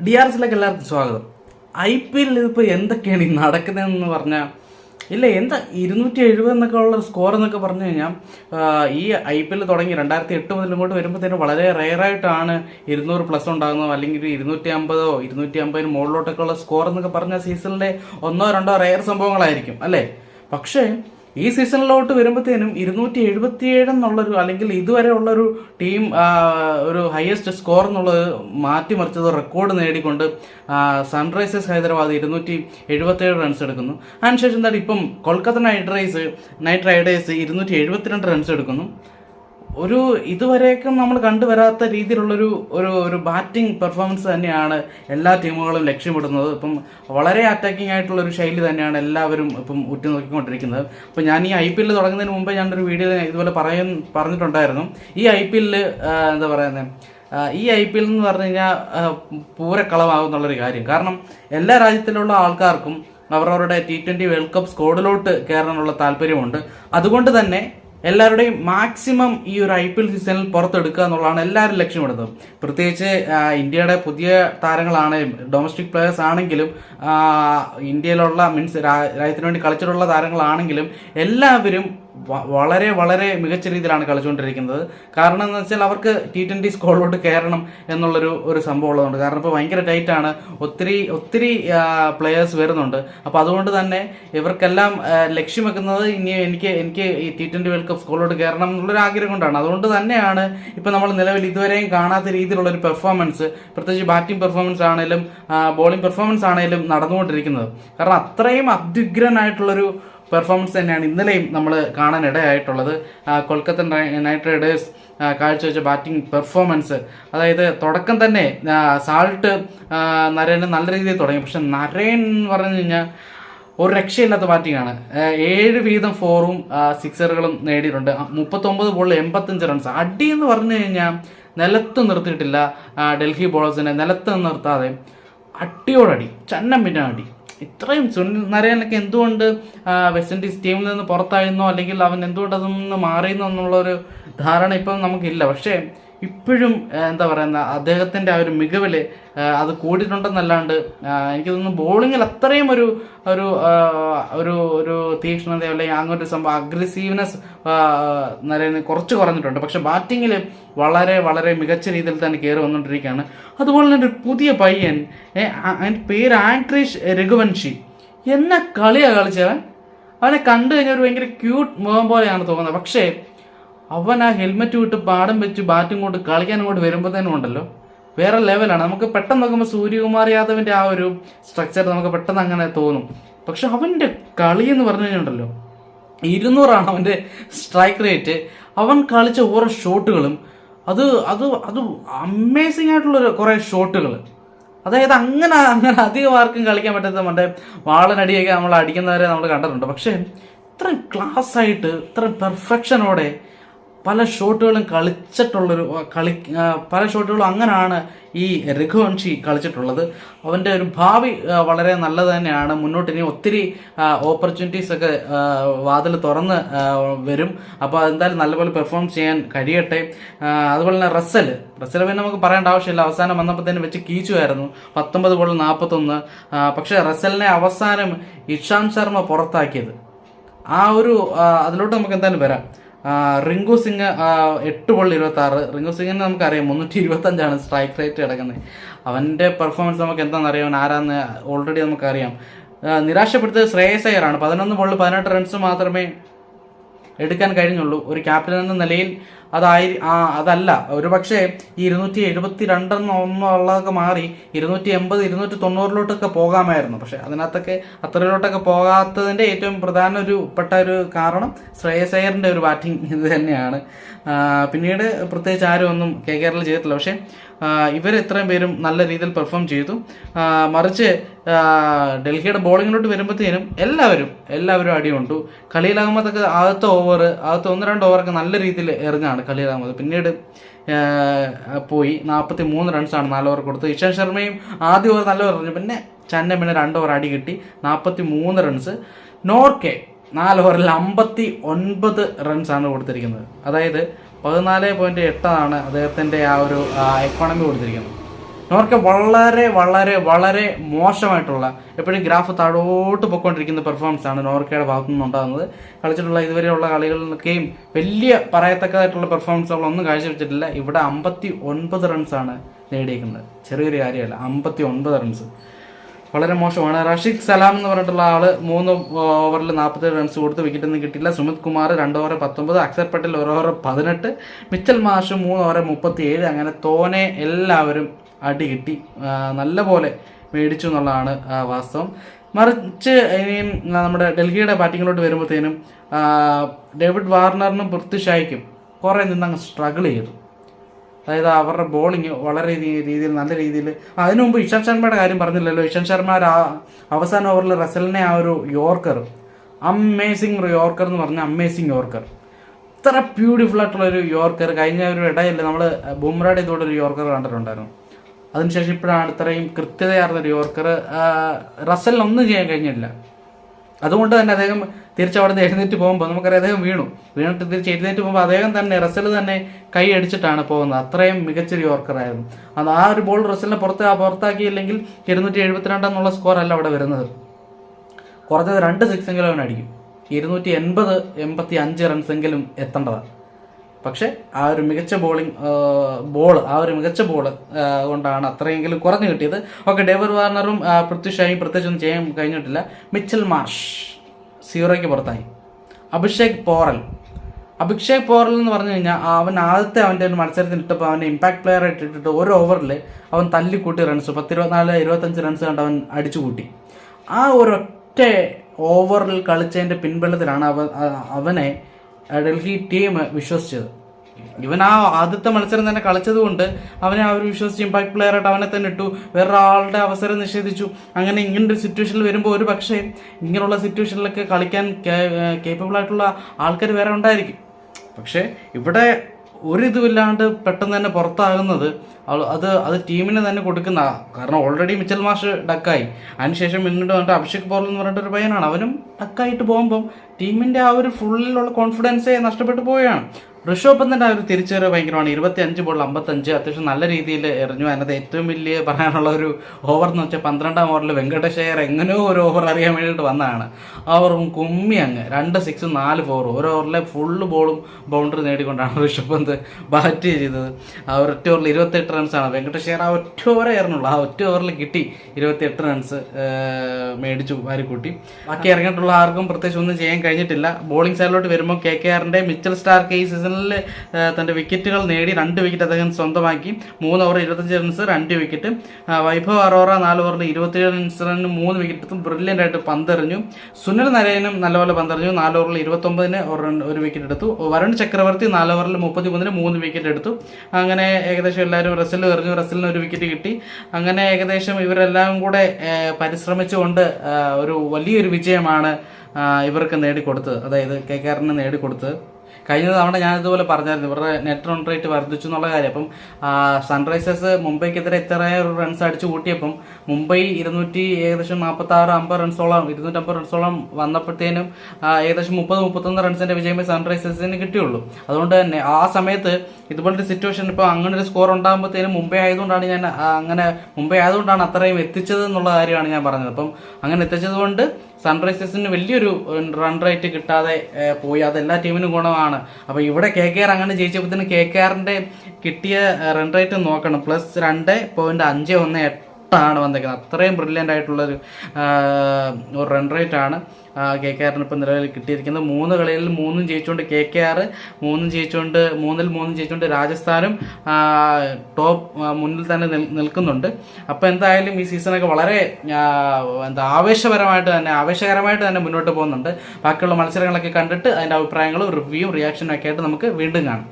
D R എസിലേക്ക് എല്ലാവർക്കും സ്വാഗതം. ഐ പി എല്ലിൽ ഇപ്പോൾ എന്തൊക്കെയാണ് ഈ നടക്കുന്നതെന്ന് പറഞ്ഞാൽ ഇല്ല എന്താ ഇരുന്നൂറ്റി എഴുപത് എന്നൊക്കെ ഉള്ള സ്കോർ എന്നൊക്കെ പറഞ്ഞു കഴിഞ്ഞാൽ ഈ ഐ പി എൽ തുടങ്ങി രണ്ടായിരത്തി എട്ട് മുതൽ ഇങ്ങോട്ട് വരുമ്പോൾ തന്നെ വളരെ റെയറായിട്ടാണ് ഇരുന്നൂറ് പ്ലസ് ഉണ്ടാകുന്നത് അല്ലെങ്കിൽ ഇരുന്നൂറ്റി അമ്പതോ ഇരുന്നൂറ്റി അമ്പതിന് മുകളിലോട്ടൊക്കെ ഉള്ള സ്കോർ എന്നൊക്കെ പറഞ്ഞ സീസണിലെ ഒന്നോ രണ്ടോ റെയർ സംഭവങ്ങളായിരിക്കും അല്ലേ? പക്ഷേ ഈ സീസണിലോട്ട് വരുമ്പോഴത്തേനും ഇരുന്നൂറ്റി എഴുപത്തിയേഴ് എന്നുള്ളൊരു അല്ലെങ്കിൽ ഇതുവരെ ഉള്ളൊരു ടീം ഒരു ഹയസ്റ്റ് സ്കോർ എന്നുള്ളത് മാറ്റിമറിച്ചത് റെക്കോർഡ് നേടിക്കൊണ്ട് സൺറൈസേഴ്സ് ഹൈദരാബാദ് ഇരുന്നൂറ്റി എഴുപത്തിയേഴ് റൺസ് എടുക്കുന്നു. അതിനുശേഷം എന്താണ് ഇപ്പം Kolkata knight rise knight riders ഇരുന്നൂറ്റി എഴുപത്തിരണ്ട് റൺസ് എടുക്കുന്നു. ഒരു ഇതുവരേക്കും നമ്മൾ കണ്ടുവരാത്ത രീതിയിലുള്ളൊരു ഒരു ഒരു ബാറ്റിംഗ് പെർഫോമൻസ് തന്നെയാണ് എല്ലാ ടീമുകളും ലക്ഷ്യമിടുന്നത്. ഇപ്പം വളരെ അറ്റാക്കിംഗ് ആയിട്ടുള്ള ഒരു ശൈലി തന്നെയാണ് എല്ലാവരും ഇപ്പം ഉറ്റുനോക്കിക്കൊണ്ടിരിക്കുന്നത്. അപ്പം ഞാൻ ഈ ഐ പി എല്ലിൽ തുടങ്ങുന്നതിന് മുമ്പ് ഞാനൊരു വീഡിയോ ഇതുപോലെ പറയ പറഞ്ഞിട്ടുണ്ടായിരുന്നു. ഈ ഐ പി എല്ലിൽ എന്താ പറയുന്നത് ഈ ഐ പി എൽ എന്ന് പറഞ്ഞു കഴിഞ്ഞാൽ പൂരക്കളമാകും എന്നുള്ളൊരു കാര്യം. കാരണം എല്ലാ രാജ്യത്തിലുള്ള ആൾക്കാർക്കും അവരവരുടെ ടി ട്വന്റി വേൾഡ് കപ്പ് സ്കോഡിലോട്ട് കയറാനുള്ള താല്പര്യമുണ്ട്. അതുകൊണ്ട് തന്നെ എല്ലാവരുടെയും മാക്സിമം ഈ ഒരു ഐ പി എൽ സീസണിൽ പുറത്തെടുക്കുക എന്നുള്ളതാണ് എല്ലാവരും ലക്ഷ്യമിടുന്നത് പ്രത്യേകിച്ച് ഇന്ത്യയുടെ പുതിയ താരങ്ങളാണെങ്കിലും ഡൊമസ്റ്റിക് പ്ലെയേഴ്സ് ആണെങ്കിലും ഇന്ത്യയിലുള്ള മീൻസ് രാജ്യത്തിന് വേണ്ടി കളിച്ചിട്ടുള്ള താരങ്ങളാണെങ്കിലും എല്ലാവരും വളരെ വളരെ മികച്ച രീതിയിലാണ് കളിച്ചുകൊണ്ടിരിക്കുന്നത്. കാരണം എന്ന് വെച്ചാൽ അവർക്ക് ടി ട്വന്റി സ്കോളിലോട്ട് കയറണം എന്നുള്ളൊരു ഒരു സംഭവം ഉള്ളതുകൊണ്ട്. കാരണം ഇപ്പോൾ ഭയങ്കര ടൈറ്റാണ്. ഒത്തിരി ഒത്തിരി പ്ലെയേഴ്സ് വരുന്നുണ്ട്. അപ്പോൾ അതുകൊണ്ട് തന്നെ ഇവർക്കെല്ലാം ലക്ഷ്യം വെക്കുന്നത് ഇനി എനിക്ക് എനിക്ക് ഈ ടി ട്വന്റി വേൾഡ് കപ്പ് സ്കോളിലോട്ട് കയറണം എന്നുള്ളൊരു ആഗ്രഹം കൊണ്ടാണ്. അതുകൊണ്ട് തന്നെയാണ് ഇപ്പോൾ നമ്മൾ നിലവിൽ ഇതുവരെയും കാണാത്ത രീതിയിലുള്ള ഒരു പെർഫോമൻസ് പ്രത്യേകിച്ച് ബാറ്റിംഗ് പെർഫോമൻസ് ആണെങ്കിലും ബോളിംഗ് പെർഫോമൻസ് ആണെങ്കിലും നടന്നുകൊണ്ടിരിക്കുന്നത്. കാരണം അത്രയും അത്യുഗ്രനായിട്ടുള്ളൊരു പെർഫോമൻസ് തന്നെയാണ് ഇന്നലെയും നമ്മൾ കാണാൻ ഇടയായിട്ടുള്ളത്. കൊൽക്കത്ത നൈറ്റ് റൈഡേഴ്സ് കാഴ്ചവെച്ച ബാറ്റിംഗ് പെർഫോമൻസ് അതായത് തുടക്കം തന്നെ സാൾട്ട് നരേന് നല്ല രീതിയിൽ തുടങ്ങി. പക്ഷെ നരേൻ എന്ന് പറഞ്ഞു കഴിഞ്ഞാൽ ഒരു രക്ഷയില്ലാത്ത ബാറ്റിംഗ് ആണ്. ഏഴ് വീതം ഫോറും സിക്സറുകളും നേടിയിട്ടുണ്ട്. മുപ്പത്തൊമ്പത് ബോളിൽ എൺപത്തഞ്ച് റൺസ് അടി എന്ന് പറഞ്ഞു കഴിഞ്ഞാൽ നിലത്ത് നിർത്തിയിട്ടില്ല ഡൽഹി ബോളേഴ്സിനെ നിലത്ത് നിർത്താതെ അടിയോടടി ചന്നം പിന്നെ അടി. ഇത്രയും സുനിൽ നരേനൊക്കെ എന്തുകൊണ്ട് വെസ്റ്റ് ഇൻഡീസ് ടീമിൽ നിന്ന് പുറത്തായിരുന്നോ? അല്ലെങ്കിൽ അവൻ എന്തുകൊണ്ട് അതിൽ നിന്ന് മാറിയെന്നോ എന്നുള്ളൊരു ധാരണ ഇപ്പം നമുക്കില്ല. പക്ഷേ ഇപ്പോഴും എന്താ പറയുന്ന അദ്ദേഹത്തിന്റെ ആ ഒരു മികവിൽ അത് കൂടിയിട്ടുണ്ടെന്നല്ലാണ്ട് എനിക്ക് തോന്നുന്നു ബോളിങ്ങിൽ അത്രയും ഒരു ഒരു ഒരു ഒരു തീക്ഷ്ണത അല്ലെങ്കിൽ അങ്ങോട്ട് സംഭവം അഗ്രസീവ്നെസ് നിലയിൽ കുറച്ച് കുറഞ്ഞിട്ടുണ്ട്. പക്ഷെ ബാറ്റിങ്ങിൽ വളരെ വളരെ മികച്ച രീതിയിൽ തന്നെ കയറി വന്നുകൊണ്ടിരിക്കുകയാണ്. അതുപോലെ തന്നെ ഒരു പുതിയ പയ്യൻ അതിന്റെ പേര് ആൻട്രീഷ് രഘുവൻഷി. എന്ന കളിയാണ് കളിച്ചവൻ. അവനെ കണ്ടു കഴിഞ്ഞാൽ ഒരു ഭയങ്കര ക്യൂട്ട് മുഖം പോലെയാണ് തോന്നുന്നത്. പക്ഷേ അവൻ ആ ഹെൽമെറ്റ് വിട്ട് പാടം വെച്ച് ബാറ്റും കൊണ്ട് കളിക്കാൻ അങ്ങോട്ട് വരുമ്പോൾ തന്നെ ഉണ്ടല്ലോ. വേറെ ലെവലാണ് നമുക്ക് പെട്ടെന്ന് നോക്കുമ്പോൾ സൂര്യകുമാർ യാദവിന്റെ ആ ഒരു സ്ട്രക്ചർ നമുക്ക് പെട്ടെന്ന് അങ്ങനെ തോന്നും. പക്ഷെ അവന്റെ കളി എന്ന് പറഞ്ഞു കഴിഞ്ഞിട്ടുണ്ടല്ലോ ഇരുന്നൂറാണ് അവന്റെ സ്ട്രൈക്ക് റേറ്റ് അവൻ കളിച്ച ഓരോ ഷോട്ടുകളും അത് അത് അത് അമേസിംഗ് ആയിട്ടുള്ള കുറേ ഷോട്ടുകൾ അതായത് അങ്ങനെ അങ്ങനെ അധികം ആർക്കും കളിക്കാൻ പറ്റാത്ത മറ്റേ വാളനടിയൊക്കെ നമ്മൾ അടിക്കുന്നവരെ നമ്മൾ കണ്ടിട്ടുണ്ട്. പക്ഷേ ഇത്രയും ക്ലാസ് ആയിട്ട് ഇത്രയും പെർഫെക്ഷനോടെ പല ഷോട്ടുകളും കളിച്ചിട്ടുള്ളൊരു കളി പല ഷോട്ടുകളും അങ്ങനെയാണ് ഈ രഘുവംശി കളിച്ചിട്ടുള്ളത്. അവന്റെ ഒരു ഭാവി വളരെ നല്ലത് തന്നെയാണ്. മുന്നോട്ട് ഇനി ഒത്തിരി ഓപ്പർച്യൂണിറ്റീസ് ഒക്കെ വാതിൽ തുറന്ന് വരും. അപ്പോൾ എന്തായാലും നല്ലപോലെ പെർഫോം ചെയ്യാൻ കഴിയട്ടെ. അതുപോലെ തന്നെ റസൽ. റസൽ പിന്നെ നമുക്ക് പറയേണ്ട ആവശ്യമില്ല. അവസാനം വന്നപ്പോൾ തന്നെ വെച്ച് കീച്ചുമായിരുന്നു. പത്തൊമ്പത് ഗോൾ നാൽപ്പത്തൊന്ന് പക്ഷേ റസലിനെ അവസാനം ഇഷാന്ത് ശർമ്മ പുറത്താക്കിയത്. ആ ഒരു അതിലോട്ട് നമുക്ക് എന്തായാലും വരാം. റിങ്കു സിംഗ് എട്ട് ബോളിൽ ഇരുപത്തി ആറ് റിങ്കു സിംഗിന് നമുക്കറിയാം മുന്നൂറ്റി ഇരുപത്തഞ്ചാണ് സ്ട്രൈക്ക് റേറ്റ് കിടക്കുന്നത്. അവന്റെ പെർഫോമൻസ് നമുക്ക് എന്താണെന്ന് അറിയാം അവൻ ആരാന്ന് ഓൾറെഡി നമുക്കറിയാം. നിരാശപ്പെടുത്തിയത് ശ്രേയസ് അയ്യറാണ്. പതിനൊന്ന് ബോളിൽ പതിനെട്ട് റൺസ് മാത്രമേ എടുക്കാൻ കഴിഞ്ഞുള്ളൂ. ഒരു ക്യാപ്റ്റൻ എന്ന നിലയിൽ അതായി അതല്ല. ഒരു പക്ഷേ ഈ ഇരുന്നൂറ്റി എഴുപത്തി രണ്ടെന്ന് മാറി ഇരുന്നൂറ്റി എൺപത് ഇരുന്നൂറ്റി തൊണ്ണൂറിലോട്ടൊക്കെ പോകാമായിരുന്നു. പക്ഷെ അതിനകത്തൊക്കെ അത്രയിലോട്ടൊക്കെ പോകാത്തതിന്റെ ഏറ്റവും പ്രധാന ഒരു പെട്ട ഒരു കാരണം ശ്രേയസ് അയ്യറിന്റെ ഒരു ബാറ്റിംഗ് ഇത് തന്നെയാണ്. പിന്നീട് പ്രത്യേകിച്ച് ആരും ഒന്നും കെ കേരള ചെയ്തിട്ടില്ല. പക്ഷേ ഇവർ ഇത്രയും പേരും നല്ല രീതിയിൽ പെർഫോം ചെയ്തു. മറിച്ച് ഡൽഹിയുടെ ബോളിങ്ങിലോട്ട് വരുമ്പോഴത്തേനും എല്ലാവരും എല്ലാവരും അടി കൊണ്ടു ഖലീൽ അഹമ്മദൊക്കെ ആദ്യത്തെ ഓവർ ആദ്യത്തെ ഒന്ന് രണ്ട് ഓവറൊക്കെ നല്ല രീതിയിൽ എറിഞ്ഞാണ് ഖലീൽ അഹമ്മദ്. പിന്നീട് പോയി നാൽപ്പത്തി മൂന്ന് റൺസാണ് നാല് ഓവർ കൊടുത്തത്. ഇഷാന്ത് ശർമ്മയും ആദ്യ ഓവർ നല്ല ഓവർ എറിഞ്ഞു. പിന്നെ ചന്ന പിന്നെ രണ്ട് ഓവർ അടി കിട്ടി. നാൽപ്പത്തി മൂന്ന് റൺസ് നോർക്കെ നാല് ഓവറിൽ അമ്പത്തി ഒൻപത് റൺസാണ് കൊടുത്തിരിക്കുന്നത്. അതായത് പതിനാല് പോയിന്റ് എട്ടാണ് അദ്ദേഹത്തിന്റെ ആ ഒരു എക്കോണമി കൊടുത്തിരിക്കുന്നത്. നോർക്ക വളരെ വളരെ വളരെ മോശമായിട്ടുള്ള എപ്പോഴും ഗ്രാഫ് താഴോട്ട് പൊയ്ക്കൊണ്ടിരിക്കുന്ന പെർഫോമൻസ് ആണ് നോർക്കയുടെ ഭാഗത്തു നിന്നുണ്ടാകുന്നത്. കളിച്ചിട്ടുള്ള ഇതുവരെയുള്ള കളികളിലൊക്കെയും വലിയ പറയത്തക്കതായിട്ടുള്ള പെർഫോമൻസുകളൊന്നും കാഴ്ചവെച്ചിട്ടില്ല. ഇവിടെ അമ്പത്തി ഒൻപത് റൺസാണ് നേടിയേക്കുന്നത്. ചെറിയൊരു കാര്യമല്ല അമ്പത്തി ഒൻപത് റൺസ് വളരെ മോശമാണ്. റഷീദ് സലാം എന്ന് പറഞ്ഞിട്ടുള്ള ആൾ മൂന്ന് ഓവറിൽ നാൽപ്പത്തേഴ് റൺസ് കൊടുത്ത് വിക്കറ്റ് ഒന്നും കിട്ടില്ല സുമിത് കുമാർ രണ്ട് ഓവർ പത്തൊമ്പത് അക്സർ പട്ടേൽ ഒരു ഓവർ പതിനെട്ട് മിച്ചൽ മാഷ് മൂന്ന് ഓവർ മുപ്പത്തി ഏഴ് അങ്ങനെ തോനെ എല്ലാവരും അടി കിട്ടി. നല്ല പോലെ മേടിച്ചു എന്നുള്ളതാണ് വാസ്തവം. മറിച്ച് ഇനിയും നമ്മുടെ ഡൽഹിയുടെ ബാറ്റിങ്ങിലോട്ട് വരുമ്പോഴത്തേനും ഡേവിഡ് വാർണറിനും പൃഥ്വിഷായിക്കും കുറേ നിന്ന് അങ്ങ് സ്ട്രഗിൾ ചെയ്തു. അതായത് അവരുടെ ബോളിങ് വളരെ രീതിയിൽ നല്ല രീതിയിൽ അതിനു മുമ്പ് ഇഷാന്ത് ശർമ്മയുടെ കാര്യം പറഞ്ഞില്ലല്ലോ. ഇഷാന്ത് ശർമ്മ അവസാന ഓവറിൽ റസലിനെ ആ ഒരു യോർക്കർ അമേസിങ് യോർക്കർ എന്ന് പറഞ്ഞാൽ അമേസിങ് യോർക്കർ. ഇത്ര ബ്യൂട്ടിഫുൾ ആയിട്ടുള്ള ഒരു യോർക്കർ കഴിഞ്ഞ ഒരു ഇടയിൽ നമ്മൾ ബുംറയുടെ ഇതോടെ ഒരു യോർക്കർ കണ്ടിട്ടുണ്ടായിരുന്നു. അതിനുശേഷം ഇപ്പോഴാണ് ഇത്രയും കൃത്യതയാർന്ന ഒരു യോർക്കർ റസലിനൊന്നും ചെയ്യാൻ കഴിഞ്ഞില്ല. അതുകൊണ്ട് തന്നെ അദ്ദേഹം തിരിച്ചവിടെ നിന്ന് എഴുന്നേറ്റ് പോകുമ്പോൾ നമുക്കറിയാം അദ്ദേഹം വീണു. വീണിട്ട് തിരിച്ച് എഴുന്നേറ്റ് പോകുമ്പോൾ അദ്ദേഹം തന്നെ റസൽ തന്നെ കൈ അടിച്ചിട്ടാണ് പോകുന്നത്. അത്രയും മികച്ചൊരു യോർക്കറായിരുന്നു അത് ആ ഒരു ബോൾ റസലിനെ പുറത്ത് പുറത്താക്കിയില്ലെങ്കിൽ ഇരുന്നൂറ്റി എഴുപത്തിരണ്ട് എന്നുള്ള സ്കോർ അല്ല അവിടെ വരുന്നത്. കുറഞ്ഞത് രണ്ട് സിക്സെങ്കിലും അവൻ അടിക്കും ഇരുന്നൂറ്റി എൺപത് എൺപത്തി അഞ്ച് റൺസെങ്കിലും എത്തേണ്ടതാണ്. പക്ഷേ ആ ഒരു മികച്ച ബോളിംഗ് ബോൾ ആ ഒരു മികച്ച ബോൾ കൊണ്ടാണ് അത്രയെങ്കിലും കുറഞ്ഞു കിട്ടിയത്. ഓക്കെ ഡേവിഡ് വാർണറും പൃഥ്വിഷായും പൃഥ്വി ഷായും പ്രത്യേകിച്ചൊന്നും ചെയ്യാൻ കഴിഞ്ഞിട്ടില്ല. മിച്ചൽ മാർഷ് സീറോയ്ക്ക് പുറത്തായി. അഭിഷേക് പോറൽ. അഭിഷേക് പോറൽ എന്ന് പറഞ്ഞു കഴിഞ്ഞാൽ അവൻ ആദ്യത്തെ അവന്റെ ഒരു മത്സരത്തിന് ഇട്ടപ്പോൾ അവനെ ഇമ്പാക്ട് പ്ലെയർ ആയിട്ട് ഇട്ടിട്ട് ഒരു ഓവറിൽ അവൻ തല്ലിക്കൂട്ടി റൺസ് പത്തിരുപത്തിനാല് ഇരുപത്തഞ്ച് റൺസ് കണ്ട് അവൻ അടിച്ചു കൂട്ടി ആ ഒരൊറ്റ ഓവറിൽ കളിച്ചതിന്റെ പിൻബലത്തിലാണ് അവ അവനെ ഡൽഹി ടീം വിശ്വസിച്ചത്. ഇവൻ ആ ആദ്യത്തെ മത്സരം തന്നെ കളിച്ചത് കൊണ്ട് അവനെ അവർ വിശ്വസിച്ച് ഇമ്പാക്ട് പ്ലെയർ ആയിട്ട് അവനെ തന്നെ ഇട്ടു. വേറൊരാളുടെ അവസരം നിഷേധിച്ചു. അങ്ങനെ ഇങ്ങനൊരു സിറ്റുവേഷനിൽ വരുമ്പോൾ ഒരു പക്ഷേ ഇങ്ങനെയുള്ള സിറ്റുവേഷനിലൊക്കെ കളിക്കാൻ കേപ്പബിൾ ആയിട്ടുള്ള ആൾക്കാർ വേറെ ഉണ്ടായിരിക്കും. പക്ഷേ ഇവിടെ ഒരിതുമില്ലാണ്ട് പെട്ടെന്ന് തന്നെ പുറത്താകുന്നത് അത് അത് ടീമിന് തന്നെ കൊടുക്കുന്ന കാരണം ഓൾറെഡി മിച്ചൽ മാഷ് ഡക്കായി. അതിനുശേഷം പിന്നീട് വന്നിട്ട് അഭിഷേക് പോറൽ എന്ന് പറഞ്ഞിട്ട് ഒരു പയ്യനാണ്. അവനും ഡക്കായിട്ട് പോകുമ്പം ടീമിന്റെ ആ ഒരു ഫുള്ളിലുള്ള കോൺഫിഡൻസേ നഷ്ടപ്പെട്ടു പോവുകയാണ്. ഋഷഭ് പന്തിന്റെ ആ ഒരു തിരിച്ചുവരവ് ഭയങ്കരമാണ്. ഇരുപത്തി അഞ്ച് ബോൾ അമ്പത്തഞ്ച്. അത്യാവശ്യം നല്ല രീതിയിൽ എറിഞ്ഞു. അതിനകത്ത് ഏറ്റവും വലിയ പറയാനുള്ള ഒരു ഓവർ എന്ന് വെച്ചാൽ പന്ത്രണ്ടാം ഓവറിൽ വെങ്കടേഷ് എങ്ങനെയോ ഒരു ഓവർ അറിയാൻ വേണ്ടിയിട്ട് വന്നതാണ്. ഓവറും കുമ്മി അങ്ങ്. രണ്ട് സിക്സും നാല് ഫോറും ഒരു ഓവറിലെ ഫുള്ള് ബോളും ബൗണ്ടറി നേടിക്കൊണ്ടാണ് ഋഷഭ് പന്ത് ബാറ്റ് ചെയ്തത്. ആ ഒറ്റ ഓവറിൽ ഇരുപത്തെട്ട് റൺസാണ് വെങ്കടേഷ് അയ്യർ ആ ഒറ്റ ഓവറേ എറിഞ്ഞുള്ളൂ. ആ ഒറ്റ ഓവറിൽ കിട്ടി. ഇരുപത്തിയെട്ട് റൺസ് മേടിച്ചു വാരിക്കൂട്ടി. ബാക്കി ഇറങ്ങിയിട്ടുള്ള ആർക്കും പ്രത്യേകിച്ച് ഒന്നും ചെയ്യാൻ കഴിഞ്ഞിട്ടില്ല. ബോളിംഗ് സൈഡിലോട്ട് വരുമ്പോൾ കെ കെ ആറിന്റെ മിച്ചൽ സ്റ്റാർക്ക് ഈ സീസണിൽ തന്റെ വിക്കറ്റുകൾ നേടി രണ്ട് വിക്കറ്റ് അദ്ദേഹം സ്വന്തമാക്കി. മൂന്ന് ഓവർ ഇരുപത്തഞ്ച് റൺസ് രണ്ട് വിക്കറ്റ് വൈഭവ് അറോറ നാല് ഓവറിൽ ഇരുപത്തിയേഴ് റൺസിന് മൂന്ന് വിക്കറ്റ് എടുത്തു ബ്രില്യന്റ് ആയിട്ട് പന്തെറിഞ്ഞു. സുനിൽ നരയനും നല്ലപോലെ പന്തെറിഞ്ഞു. നാല് ഓവറിൽ ഇരുപത്തൊമ്പതിന് ഒരു ഒരു വിക്കറ്റ് എടുത്തു. വരുൺ ചക്രവർത്തി നാല് ഓവറിൽ മുപ്പത്തി മൂന്നിന് മൂന്ന് വിക്കറ്റ് എടുത്തു. അങ്ങനെ ഏകദേശം എല്ലാവരും റസൽ എറിഞ്ഞു. റസലിന് ഒരു വിക്കറ്റ് കിട്ടി. അങ്ങനെ ഏകദേശം ഇവരെല്ലാം കൂടെ പരിശ്രമിച്ചുകൊണ്ട് ഒരു വലിയൊരു വിജയമാണ് ഇവർക്ക് നേടിക്കൊടുത്തത്. അതായത് കെ കെ ആറിന് നേടിക്കൊടുത്തത്. കഴിഞ്ഞ തവണ ഞാൻ ഇതുപോലെ പറഞ്ഞായിരുന്നു ഇവരുടെ നെറ്റ് റൺ റേറ്റ് വർദ്ധിച്ചു എന്നുള്ള കാര്യം. അപ്പം സൺറൈസേഴ്സ് മുംബൈക്കെതിരെ ഇത്ര റൺസ് അടിച്ചു കൂട്ടിയപ്പം മുംബൈ ഇരുന്നൂറ്റി ഏകദേശം നാൽപ്പത്തി ആറ് അമ്പത് റൺസോളം ഇരുന്നൂറ്റമ്പത് റൺസോളം വന്നപ്പോഴത്തേനും ഏകദേശം മുപ്പത് മുപ്പത്തൊന്ന് റൺസിന്റെ വിജയമേ സൺറൈസേഴ്സിന് കിട്ടിയുള്ളൂ. അതുകൊണ്ട് തന്നെ ആ സമയത്ത് ഇതുപോലത്തെ സിറ്റുവേഷൻ ഇപ്പോൾ അങ്ങനെ ഒരു സ്കോർ ഉണ്ടാകുമ്പോഴത്തേനും മുംബൈ ആയതുകൊണ്ടാണ് ഞാൻ അങ്ങനെ മുംബൈ ആയതുകൊണ്ടാണ് അത്രയും എത്തിച്ചത് എന്നുള്ള കാര്യമാണ് ഞാൻ പറഞ്ഞത്. അപ്പം അങ്ങനെ എത്തിച്ചത് കൊണ്ട് സൺറൈസേഴ്സിന് വലിയൊരു റൺ റേറ്റ് കിട്ടാതെ പോയി. അത് എല്ലാ ടീമിനും ഗുണമാണ്. അപ്പോൾ ഇവിടെ കെ കെ ആർ അങ്ങനെ ജയിച്ചപ്പോഴത്തേന് കെ കെ ആറിന്റെ കിട്ടിയ റൺ റേറ്റ് നോക്കണം. പ്ലസ് രണ്ട് പോയിന്റ് അഞ്ച് ഒന്ന് എട്ടാണ് വന്നേക്കുന്നത് അത്രയും ബ്രില്യന്റ് ആയിട്ടുള്ളൊരു ഒരു റൺ റേറ്റ് ആണ് കെ കെ ആറിന് ഇപ്പം നിലവിൽ കിട്ടിയിരിക്കുന്നത്. മൂന്ന് കളികളിൽ മൂന്നും ജയിച്ചുകൊണ്ട് കെ കെ ആർ മൂന്നും ജയിച്ചുകൊണ്ട് മൂന്നിൽ മൂന്നും ജയിച്ചുകൊണ്ട് രാജസ്ഥാനും ടോപ്പ് മുന്നിൽ തന്നെ നിൽക്കുന്നുണ്ട്. അപ്പോൾ എന്തായാലും ഈ സീസണൊക്കെ വളരെ എന്താ ആവേശപരമായിട്ട് തന്നെ ആവേശകരമായിട്ട് തന്നെ മുന്നോട്ട് പോകുന്നുണ്ട്. ബാക്കിയുള്ള മത്സരങ്ങളൊക്കെ കണ്ടിട്ട് അതിന്റെ അഭിപ്രായങ്ങളും റിവ്യൂവും റിയാക്ഷനും ഒക്കെ ആയിട്ട് നമുക്ക് വീണ്ടും കാണാം.